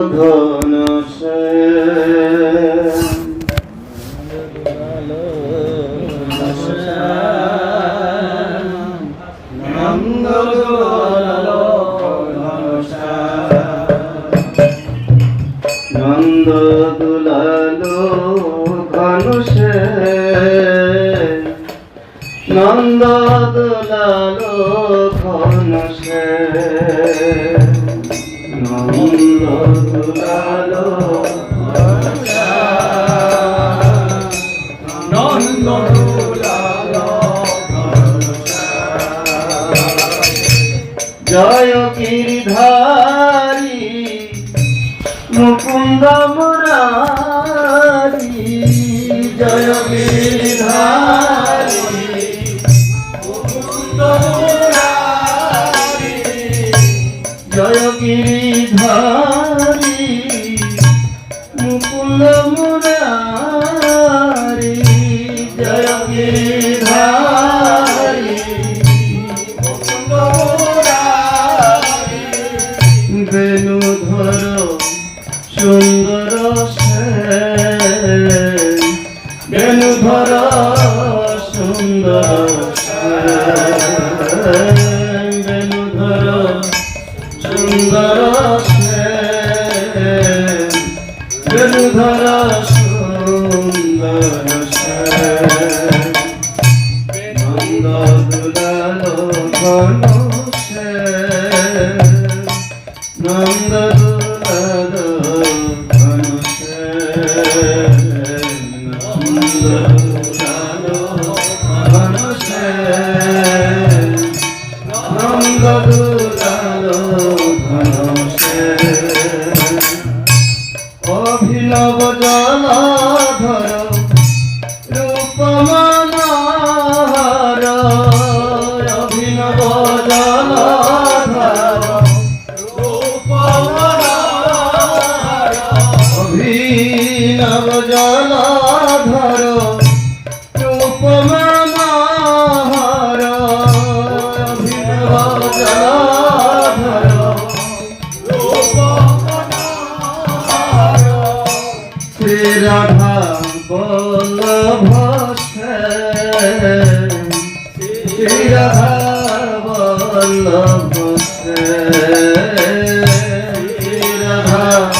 ধন নন্দ দুলালো ঘনুষে নন্দ দুলালো দুলালো জয় গিরিধারী মুকুন্দ মুরারি জয় গিরিধারী সুন্দর সেন বেণুধর সুন্দর সেন বেণুধর সুন্দর অভিনব জলাধর রূপমানার অভিনব জলাধর অভিনব জলাধর রাধা বল্লভ রাধা বল্লভ রাধা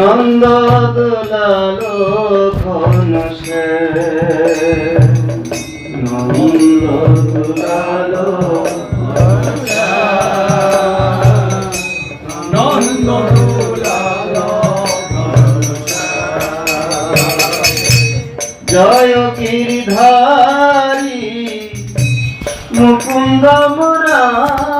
নন্দ দুলালো ঘনুষে নন্দ দুলালো জয় গিরিধারী মুকুন্দ মুরারি।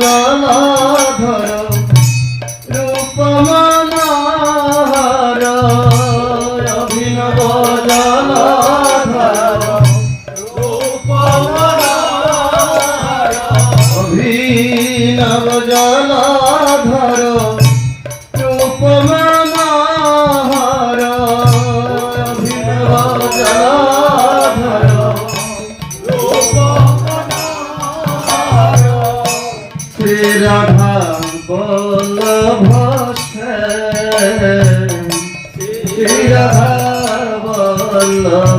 জলধর রূপ মনোহর অভিনব জলধর রূপ মনোহর অভিনব জল আল্লাহ